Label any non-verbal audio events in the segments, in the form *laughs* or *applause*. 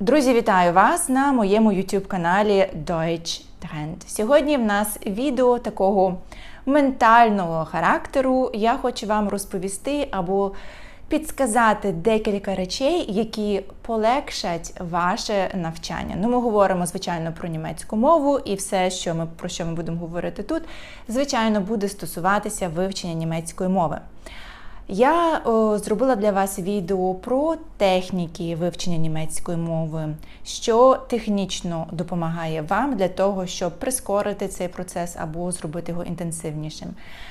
Друзі, вітаю вас на моєму YouTube каналі Deutsch Trend. Сьогодні в нас відео такого ментального характеру. Я хочу вам розповісти або підсказати декілька речей, які полегшать ваше навчання. Ну, ми говоримо, звичайно, про німецьку мову, і все, що ми про що ми будемо говорити тут, звичайно, буде стосуватися вивчення німецької мови. Я о, зробила для вас відео про техніки вивчення німецької мови, що технічно допомагає вам для того, щоб прискорити цей процес або зробити його інтенсивнішим.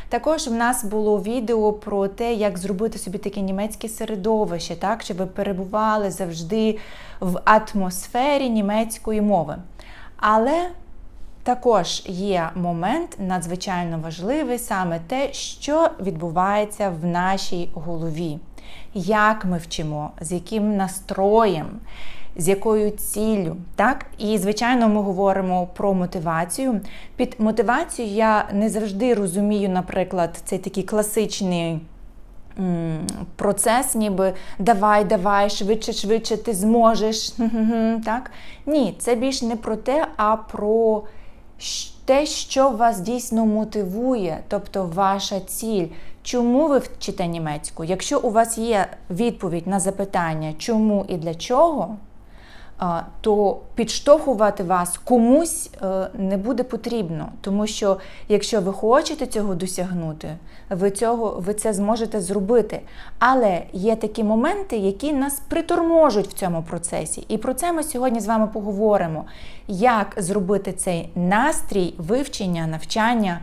Також в нас було відео про те, як зробити собі таке німецьке середовище, так, щоб ви перебували завжди в атмосфері німецької мови. Але також є момент надзвичайно важливий саме те, що відбувається в нашій голові, як ми вчимо, з яким настроєм, з якою ціллю. Так? І, звичайно, ми говоримо про мотивацію. Під мотивацією я не завжди розумію, наприклад, цей такий класичний. Процес, ніби давай, давай, швидше, швидше, ти зможеш. *laughs* Так? Ні, це більш не про те, а про те, що вас дійсно мотивує, тобто ваша ціль. Чому ви вчите німецьку? Якщо у вас є відповідь на запитання, чому і для чого, то підштовхувати вас комусь е, не буде потрібно. Тому що якщо ви хочете цього досягнути, ви цього, ви це зможете зробити. Але є такі моменти, які нас приторможуть в цьому процесі. І про це ми сьогодні з вами поговоримо. Як зробити цей настрій вивчення, навчання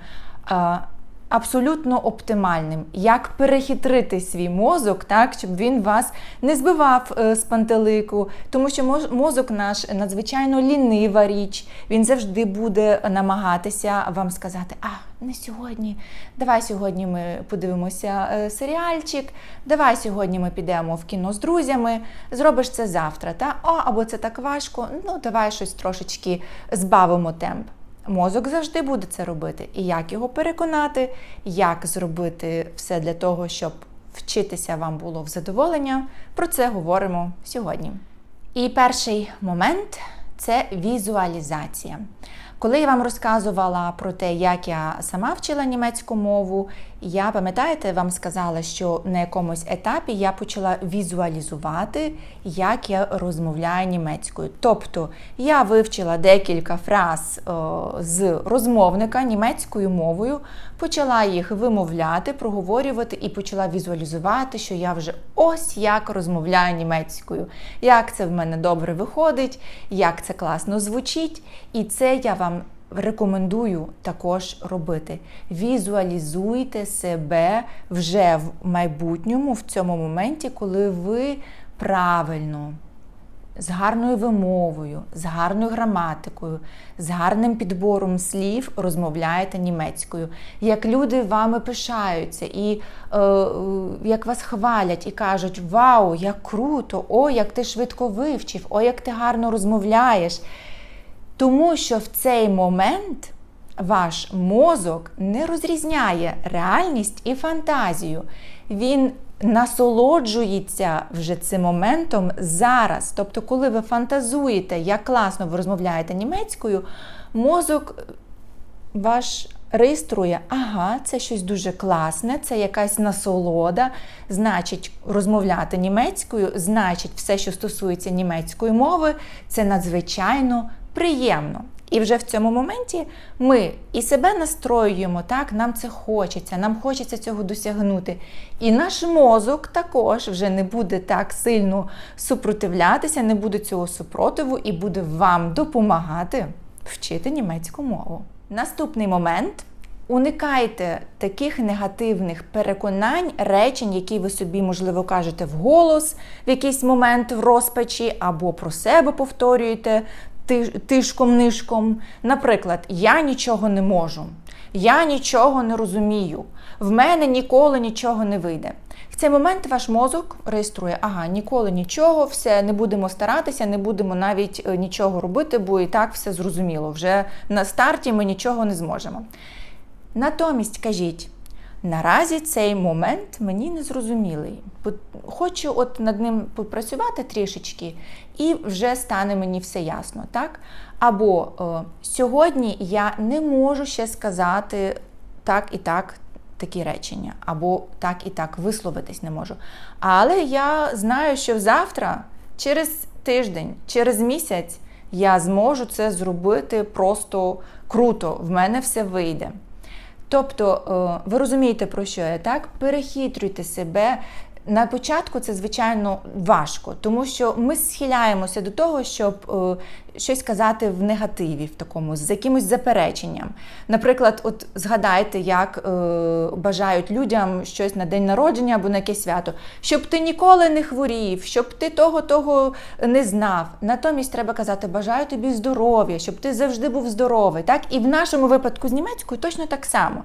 абсолютно оптимальним. Як перехитрити свій мозок, так, щоб він вас не збивав е, з пантелику, тому що мозок наш надзвичайно лінива річ, він завжди буде намагатися вам сказати, а, не сьогодні, давай сьогодні ми подивимося е, серіальчик, давай сьогодні ми підемо в кіно з друзями, зробиш це завтра. Та? О, або це так важко, ну давай щось трошечки збавимо темп. Мозок завжди буде це робити. І як його переконати, як зробити все для того, щоб вчитися вам було в задоволення, про це говоримо сьогодні. І перший момент це візуалізація. Коли я вам розказувала про те, як я сама вчила німецьку мову, я пам'ятаєте, вам сказала, що на якомусь етапі я почала візуалізувати, як я розмовляю німецькою. Тобто я вивчила декілька фраз з розмовника німецькою мовою, почала їх вимовляти, проговорювати і почала візуалізувати, що я вже ось як розмовляю німецькою, як це в мене добре виходить, як це класно звучить. І це я вам рекомендую також робити. Візуалізуйте себе вже в майбутньому, в цьому моменті, коли ви правильно. З гарною вимовою, з гарною граматикою, з гарним підбором слів розмовляєте німецькою, як люди вами пишаються, і е, е як вас хвалять і кажуть: Вау, як круто! О, як ти швидко вивчив, о, як ти гарно розмовляєш. Тому що в цей момент ваш мозок не розрізняє реальність і фантазію. Він насолоджується вже цим моментом зараз. Тобто, коли ви фантазуєте, як класно ви розмовляєте німецькою, мозок ваш реєструє, ага, це щось дуже класне, це якась насолода, значить, розмовляти німецькою, значить, все, що стосується німецької мови, це надзвичайно приємно. І вже в цьому моменті ми і себе настроюємо, так, нам це хочеться, нам хочеться цього досягнути. І наш мозок також вже не буде так сильно супротивлятися, не буде цього супротиву і буде вам допомагати вчити німецьку мову. Наступний момент. Уникайте таких негативних переконань, речень, які ви собі, можливо, кажете вголос в якийсь момент в розпачі, або про себе повторюєте, тишком-нишком. Наприклад, я нічого не можу, я нічого не розумію, в мене ніколи нічого не вийде. В цей момент ваш мозок реєструє, ага, ніколи нічого, все, не будемо старатися, не будемо навіть е, нічого робити, бо і так все зрозуміло. Вже на старті ми нічого не зможемо. Натомість кажіть, Наразі цей момент мені не зрозумілий. Хочу от над ним попрацювати трішечки, і вже стане мені все ясно. так? Або е, сьогодні я не можу ще сказати так і так такі речення, або так і так висловитись не можу. Але я знаю, що завтра, через тиждень, через місяць я зможу це зробити просто круто. В мене все вийде. Тобто, е, ви розумієте, про що я так? Перехитрюйте себе. На початку це звичайно важко, тому що ми схиляємося до того, щоб е, щось казати в негативі, в такому з якимось запереченням. Наприклад, от згадайте, як е, бажають людям щось на день народження або на якесь свято, щоб ти ніколи не хворів, щоб ти того того не знав. Натомість треба казати Бажаю тобі здоров'я, щоб ти завжди був здоровий. Так і в нашому випадку з німецькою точно так само.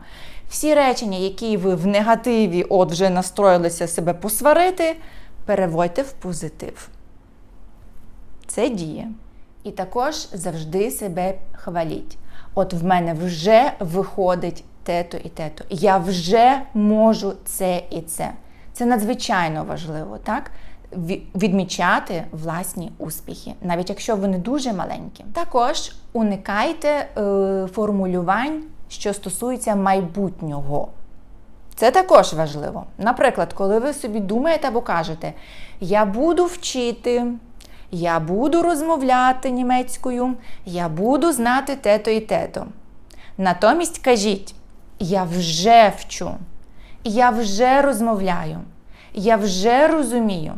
Всі речення, які ви в негативі, от вже настроїлися себе посварити, переводьте в позитив. Це діє. І також завжди себе хваліть. От в мене вже виходить те-то і те-то. Я вже можу це і це. Це надзвичайно важливо, так? Відмічати власні успіхи, навіть якщо вони дуже маленькі. Також уникайте е, формулювань що стосується майбутнього. Це також важливо. Наприклад, коли ви собі думаєте або кажете, я буду вчити, я буду розмовляти німецькою, я буду знати те-то і те-то. Натомість кажіть, я вже вчу, я вже розмовляю, я вже розумію.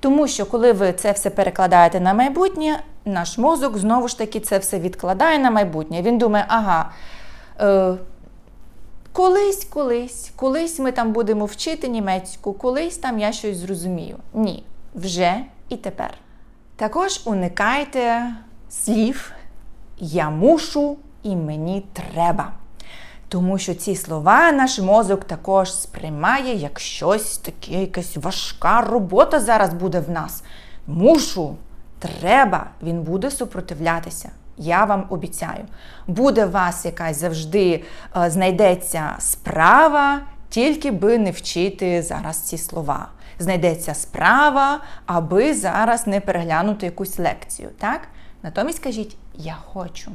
Тому що, коли ви це все перекладаєте на майбутнє, наш мозок знову ж таки це все відкладає на майбутнє. Він думає, ага. Е, колись, колись, колись ми там будемо вчити німецьку, колись там я щось зрозумію. Ні, вже і тепер. Також уникайте слів я мушу і мені треба. Тому що ці слова наш мозок також сприймає як щось таке, якась важка робота зараз буде в нас. Мушу, треба, він буде супротивлятися. Я вам обіцяю, буде вас якась завжди е, знайдеться справа, тільки би не вчити зараз ці слова. Знайдеться справа, аби зараз не переглянути якусь лекцію. так? Натомість кажіть, я хочу.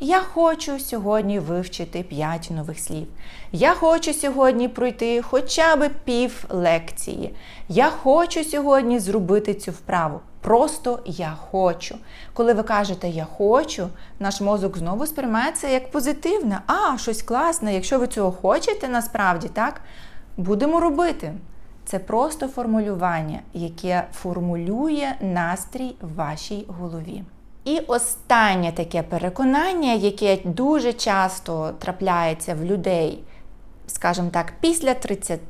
Я хочу сьогодні вивчити 5 нових слів. Я хочу сьогодні пройти хоча б пів лекції. Я хочу сьогодні зробити цю вправу. Просто я хочу. Коли ви кажете я хочу, наш мозок знову сприймає це як позитивне. А, щось класне. Якщо ви цього хочете, насправді, так, будемо робити. Це просто формулювання, яке формулює настрій в вашій голові. І останнє таке переконання, яке дуже часто трапляється в людей, скажімо так, після 30,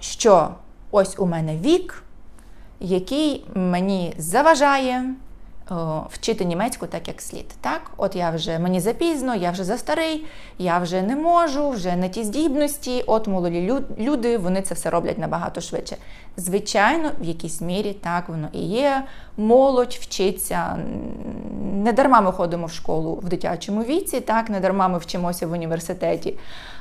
що ось у мене вік, який мені заважає вчити німецьку так, як слід. Так, от я вже мені запізно, я вже застарий, я вже не можу, вже не ті здібності. От молоді люди, вони це все роблять набагато швидше. Звичайно, в якійсь мірі так воно і є. Молодь вчиться. Не дарма ми ходимо в школу в дитячому віці, так, не дарма ми вчимося в університеті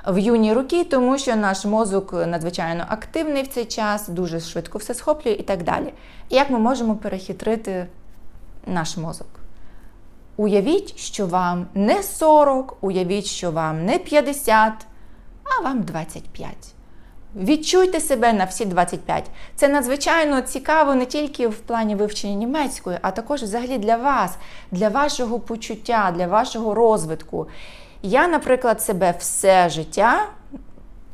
в юні роки, тому що наш мозок надзвичайно активний в цей час, дуже швидко все схоплює і так далі. І як ми можемо перехитрити наш мозок. Уявіть, що вам не 40, уявіть, що вам не 50, а вам 25. Відчуйте себе на всі 25. Це надзвичайно цікаво не тільки в плані вивчення німецької, а також взагалі для вас, для вашого почуття, для вашого розвитку. Я, наприклад, себе все життя,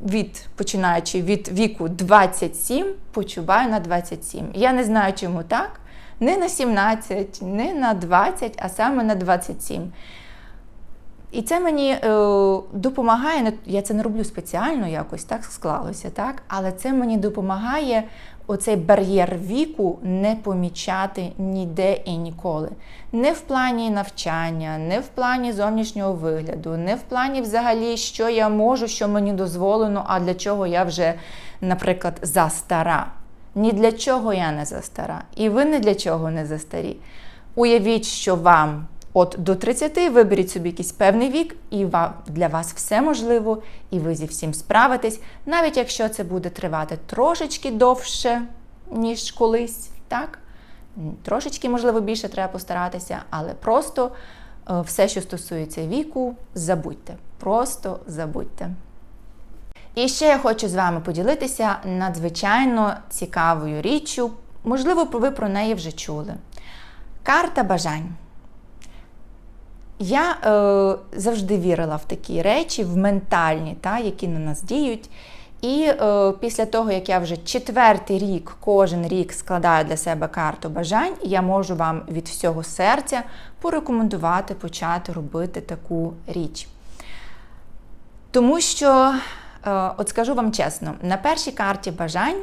від, починаючи від віку 27, почуваю на 27. Я не знаю, чому так не на 17, не на 20, а саме на 27. І це мені е, допомагає, я це не роблю спеціально, якось так склалося, так? але це мені допомагає оцей бар'єр віку не помічати ніде і ніколи. Не в плані навчання, не в плані зовнішнього вигляду, не в плані взагалі, що я можу, що мені дозволено, а для чого я вже, наприклад, застара. Ні для чого я не застара. І ви не для чого не застарі. Уявіть, що вам От до 30 виберіть собі якийсь певний вік, і для вас все можливо, і ви зі всім справитесь, навіть якщо це буде тривати трошечки довше, ніж колись, так? Трошечки, можливо, більше треба постаратися, але просто е, все, що стосується віку, забудьте. Просто забудьте. І ще я хочу з вами поділитися надзвичайно цікавою річчю. Можливо, ви про неї вже чули. Карта бажань. Я е, завжди вірила в такі речі, в ментальні, та, які на нас діють. І е, після того, як я вже четвертий рік, кожен рік складаю для себе карту бажань, я можу вам від всього серця порекомендувати почати робити таку річ. Тому що, от скажу вам чесно, на першій карті бажань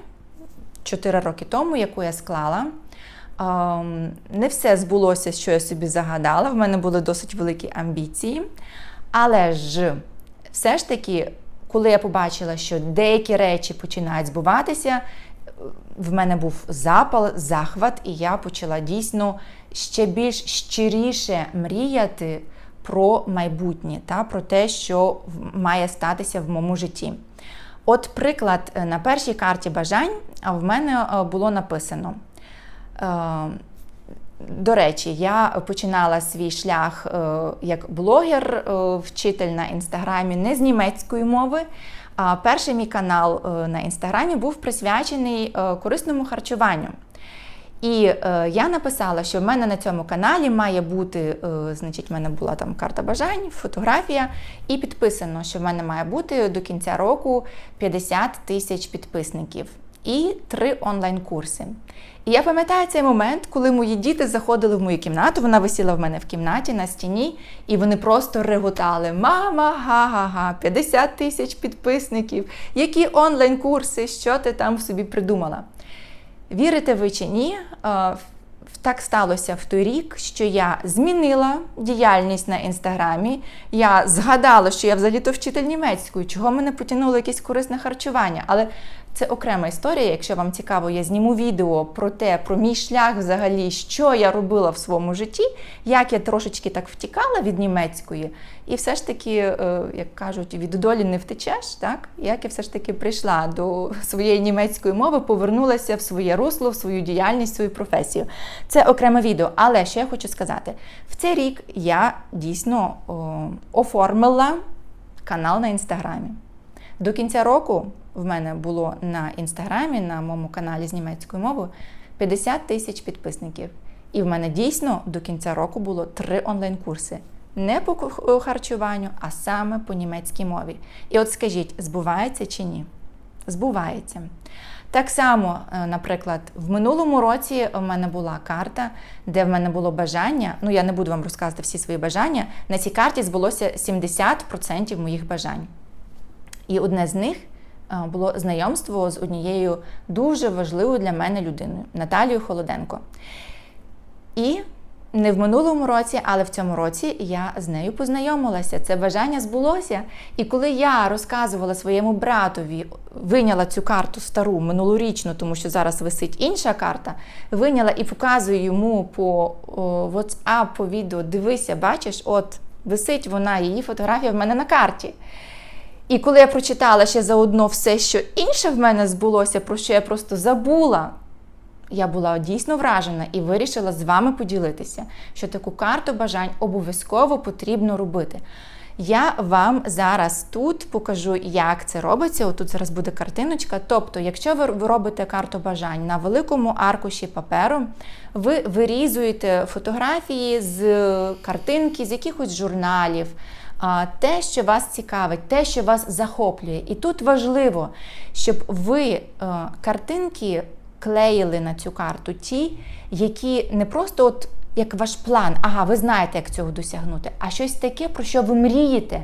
4 роки тому, яку я склала, ем, не все збулося, що я собі загадала. В мене були досить великі амбіції. Але ж все ж таки, коли я побачила, що деякі речі починають збуватися, в мене був запал, захват, і я почала дійсно ще більш щиріше мріяти про майбутнє та про те, що має статися в моєму житті. От приклад е, на першій карті бажань в мене е, було написано. е, До речі, я починала свій шлях як блогер, вчитель на інстаграмі не з німецької мови. А перший мій канал на інстаграмі був присвячений корисному харчуванню. І е, я написала, що в мене на цьому каналі має бути, е, значить, в мене була там карта бажань, фотографія, і підписано, що в мене має бути до кінця року 50 тисяч підписників і три онлайн-курси. І я пам'ятаю цей момент, коли мої діти заходили в мою кімнату, вона висіла в мене в кімнаті на стіні, і вони просто реготали: Мама, га-га-га, 50 тисяч підписників, які онлайн-курси, що ти там собі придумала? Вірите ви чи ні, е, так сталося в той рік, що я змінила діяльність на інстаграмі. Я згадала, що я взагалі-то вчитель німецької, чого мене потягнуло якесь корисне харчування. Але це окрема історія. Якщо вам цікаво, я зніму відео про те, про мій шлях взагалі, що я робила в своєму житті, як я трошечки так втікала від німецької, і все ж таки, е, як кажуть, від долі не втечеш, так? Як я все ж таки прийшла до своєї німецької мови, повернулася в своє русло, в свою діяльність, свою професію. Це окреме відео. Але що я хочу сказати, в цей рік я дійсно о, оформила канал на інстаграмі. До кінця року в мене було на інстаграмі, на моєму каналі з німецькою мовою 50 тисяч підписників. І в мене дійсно до кінця року було три онлайн-курси. Не по харчуванню, а саме по німецькій мові. І от скажіть, збувається чи ні? Збувається. Так само, е, наприклад, в минулому році в мене була карта, де в мене було бажання. Ну, я не буду вам розказувати всі свої бажання. На цій карті збулося 70% моїх бажань. І одне з них було знайомство з однією дуже важливою для мене людиною Наталією Холоденко. І не в минулому році, але в цьому році я з нею познайомилася. Це бажання збулося. І коли я розказувала своєму братові, виняла цю карту стару минулорічну, тому що зараз висить інша карта, виняла і показую йому по WhatsApp, по відео, дивися, бачиш, от висить вона, її фотографія в мене на карті. І коли я прочитала ще заодно все, що інше в мене збулося, про що я просто забула, я була дійсно вражена і вирішила з вами поділитися, що таку карту бажань обов'язково потрібно робити. Я вам зараз тут покажу, як це робиться. Отут зараз буде картиночка. Тобто, якщо ви робите карту бажань на великому аркуші паперу, ви вирізуєте фотографії з картинки, з якихось журналів, те, що вас цікавить, те, що вас захоплює. І тут важливо, щоб ви е, картинки клеїли на цю карту ті, які не просто от як ваш план, ага, ви знаєте, як цього досягнути, а щось таке, про що ви мрієте,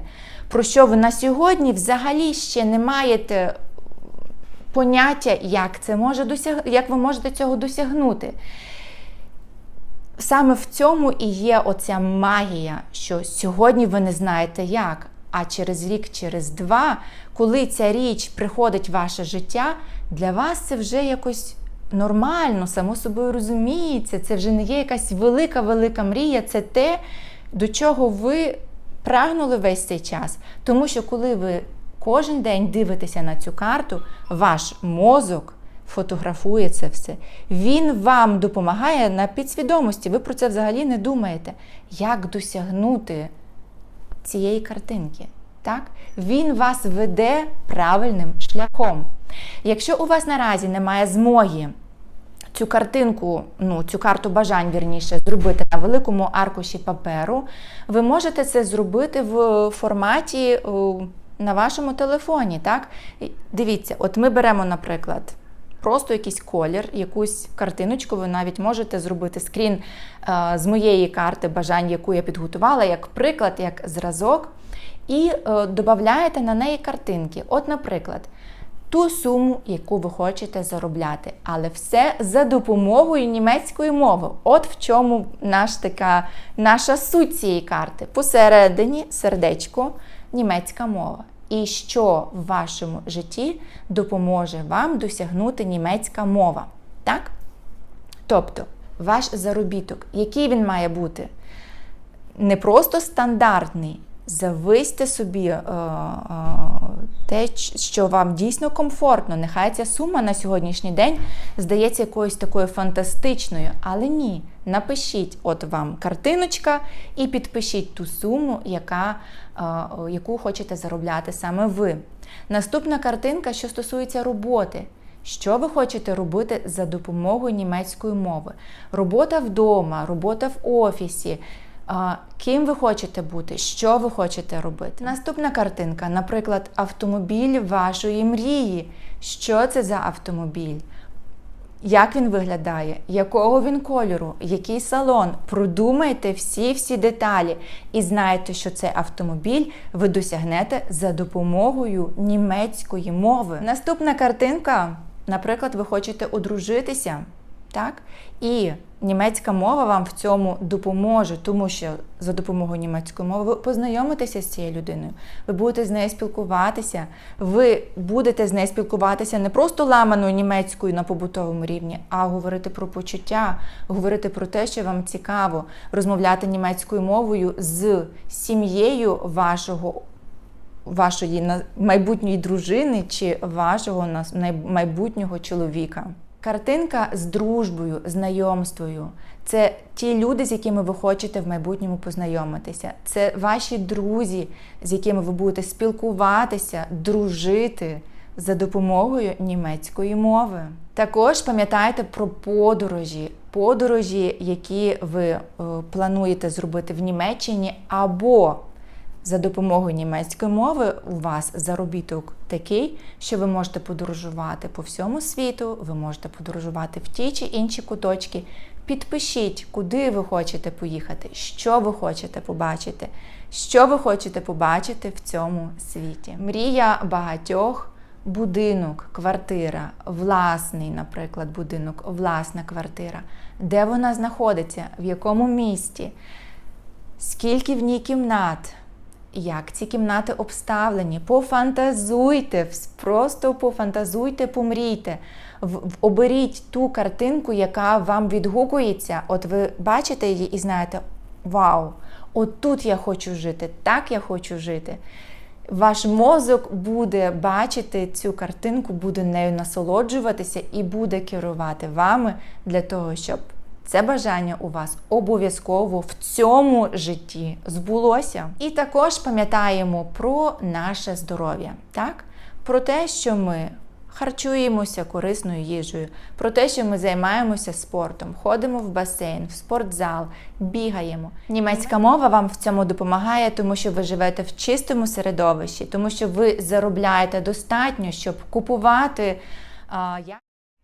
про що ви на сьогодні взагалі ще не маєте поняття, як це може досяг... як ви можете цього досягнути. Саме в цьому і є оця магія, що сьогодні ви не знаєте як, а через рік, через два, коли ця річ приходить в ваше життя, для вас це вже якось нормально, само собою розуміється. Це вже не є якась велика-велика мрія, це те, До чого ви прагнули весь цей час? Тому що коли ви кожен день дивитеся на цю карту, ваш мозок фотографує це все. Він вам допомагає на підсвідомості. Ви про це взагалі не думаєте. Як досягнути цієї картинки? Так? Він вас веде правильним шляхом. Якщо у вас наразі немає змоги цю картинку, ну, цю карту бажань, вірніше, зробити на великому аркуші паперу, ви можете це зробити в форматі на вашому телефоні. Так? Дивіться, от ми беремо, наприклад, просто якийсь колір, якусь картиночку, ви навіть можете зробити скрін е, з моєї карти бажань, яку я підготувала, як приклад, як зразок, і е, додаєте на неї картинки. От, наприклад, ту суму, яку ви хочете заробляти, але все за допомогою німецької мови. От в чому наш така, наша суть цієї карти. Посередині сердечко, німецька мова. І що в вашому житті допоможе вам досягнути німецька мова. Так? Тобто, ваш заробіток, який він має бути? Не просто стандартний. Зависьте собі е, е, те, що вам дійсно комфортно. Нехай ця сума на сьогоднішній день здається якоюсь такою фантастичною, але ні. Напишіть, от вам картиночка, і підпишіть ту суму, яка, е, яку хочете заробляти саме ви. Наступна картинка, що стосується роботи. Що ви хочете робити за допомогою німецької мови? Робота вдома, робота в офісі. Ким ви хочете бути, що ви хочете робити? Наступна картинка, наприклад, автомобіль вашої мрії. Що це за автомобіль? Як він виглядає, якого він кольору, який салон? Продумайте всі-всі деталі і знаєте, що цей автомобіль ви досягнете за допомогою німецької мови. Наступна картинка, наприклад, ви хочете одружитися. Так? І німецька мова вам в цьому допоможе, тому що за допомогою німецької мови ви познайомитеся з цією людиною, ви будете з нею спілкуватися, ви будете з нею спілкуватися не просто ламаною німецькою на побутовому рівні, а говорити про почуття, говорити про те, що вам цікаво, розмовляти німецькою мовою з сім'єю вашого. Вашої майбутньої дружини чи вашого майбутнього чоловіка. Картинка з дружбою, знайомствою. Це ті люди, з якими ви хочете в майбутньому познайомитися. Це ваші друзі, з якими ви будете спілкуватися, дружити за допомогою німецької мови. Також пам'ятайте про подорожі, подорожі, які ви е, плануєте зробити в Німеччині або за допомогою німецької мови у вас заробіток такий, що ви можете подорожувати по всьому світу, ви можете подорожувати в ті чи інші куточки. Підпишіть, куди ви хочете поїхати, що ви хочете побачити, що ви хочете побачити в цьому світі. Мрія багатьох. Будинок, квартира, власний, наприклад, будинок, власна квартира. Де вона знаходиться, в якому місті, скільки в ній кімнат, як ці кімнати обставлені. Пофантазуйте, просто пофантазуйте, помрійте. Оберіть ту картинку, яка вам відгукується. От ви бачите її і знаєте, вау! От тут я хочу жити, так я хочу жити. Ваш мозок буде бачити цю картинку, буде нею насолоджуватися і буде керувати вами для того, щоб це бажання у вас обов'язково в цьому житті збулося. І також пам'ятаємо про наше здоров'я, так? Про те, що ми харчуємося корисною їжею, про те, що ми займаємося спортом, ходимо в басейн, в спортзал, бігаємо. Німецька мова вам в цьому допомагає, тому що ви живете в чистому середовищі, тому що ви заробляєте достатньо, щоб купувати. А,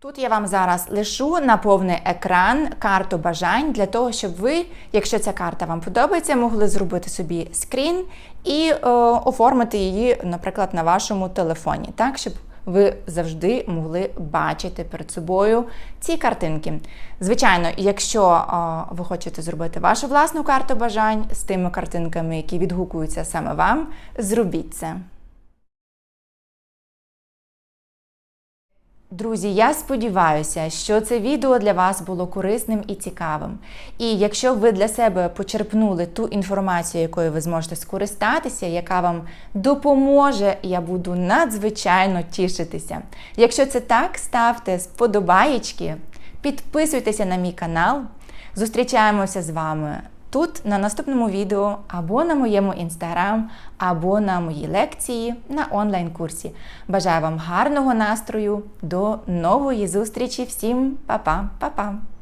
Тут я вам зараз лишу на повний екран карту бажань для того, щоб ви, якщо ця карта вам подобається, могли зробити собі скрін і е, оформити її, наприклад, на вашому телефоні, так, щоб ви завжди могли бачити перед собою ці картинки. Звичайно, якщо е, ви хочете зробити вашу власну карту бажань з тими картинками, які відгукуються саме вам, зробіть це. Друзі, я сподіваюся, що це відео для вас було корисним і цікавим. І якщо ви для себе почерпнули ту інформацію, якою ви зможете скористатися, яка вам допоможе, я буду надзвичайно тішитися. Якщо це так, ставте сподобаєчки, підписуйтеся на мій канал. Зустрічаємося з вами тут на наступному відео, або на моєму інстаграм, або на моїй лекції на онлайн-курсі. Бажаю вам гарного настрою. До нової зустрічі. Всім па-па, па-па!